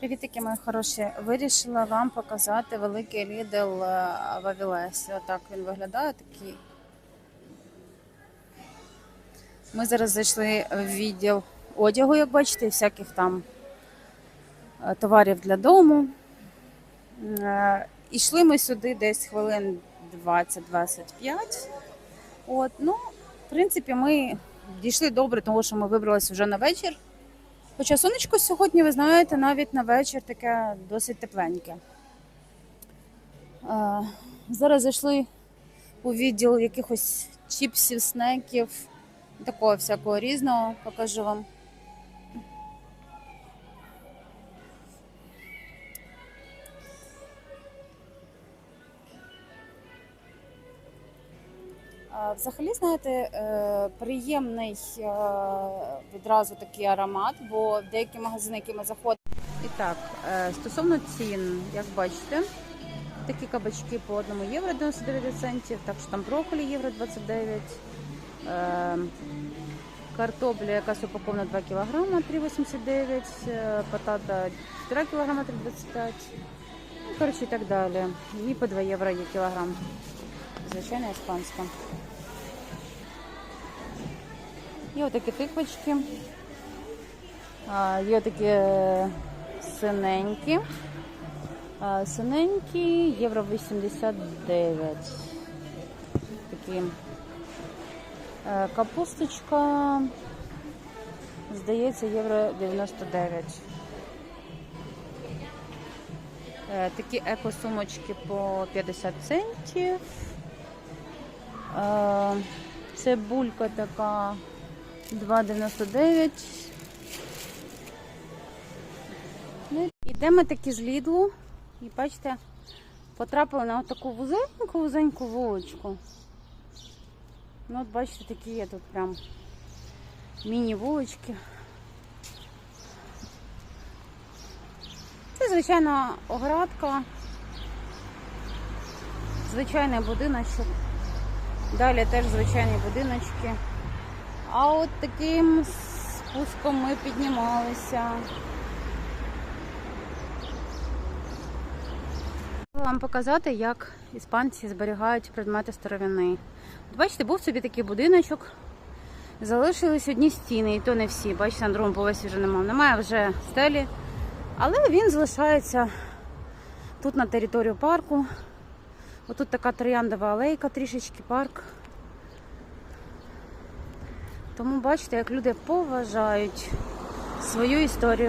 Привітики, мої хороші. Вирішила вам показати великий Lidl е, в Авілесі. Отак він виглядає такий. Ми зараз зайшли в відділ одягу, як бачите, і всяких там е, товарів для дому. Е, Ішли ми сюди десь хвилин 20-25. От, ну, в принципі, ми дійшли добре, тому що ми вибралися вже на вечір. Хоча сонечко сьогодні, ви знаєте, навіть на вечір таке досить тепленьке. Зараз зайшли у відділ якихось чіпсів, снеків, такого всякого різного, покажу вам. Взагалі, знаєте, е, приємний е, відразу такий аромат, бо деякі магазини, які ми заходимо. І так, е, стосовно цін, як бачите, такі кабачки по 1 євро 99 центів, так що там брокколі євро 29, е, картопля якась упакована 2 кг 3,89, е, патата 1,5 кг 3,25, ну, коротше і так далі. І по 2 євро є кілограм. Звичайно, іспанська. Є отакі тиквочки. Є такі е, синенькі. Синенькі євро 89. Такі Е, капусточка. Здається, євро 99. Е, Такі еко-сумочки по 50 центів. Е, Цибулька така 2,99. Ну, Ідемо таки з Лідлу. І бачите, потрапили на таку вузеньку вузеньку вуличку. Ну, от бачите, такі є тут прям міні-вулички. Це, звичайно, оградка, звичайний будиночок. Далі теж звичайні будиночки. А от таким спуском ми піднімалися. Вам показати, як іспанці зберігають предмети старовини. Бачите, був собі такий будиночок. Залишились одні стіни, і то не всі. Бачите, на другому поверсі вже немає. Немає вже стелі. Але він залишається тут на територію парку. Отут така трояндова алейка, трішечки парк. Тому бачите, як люди поважають свою історію.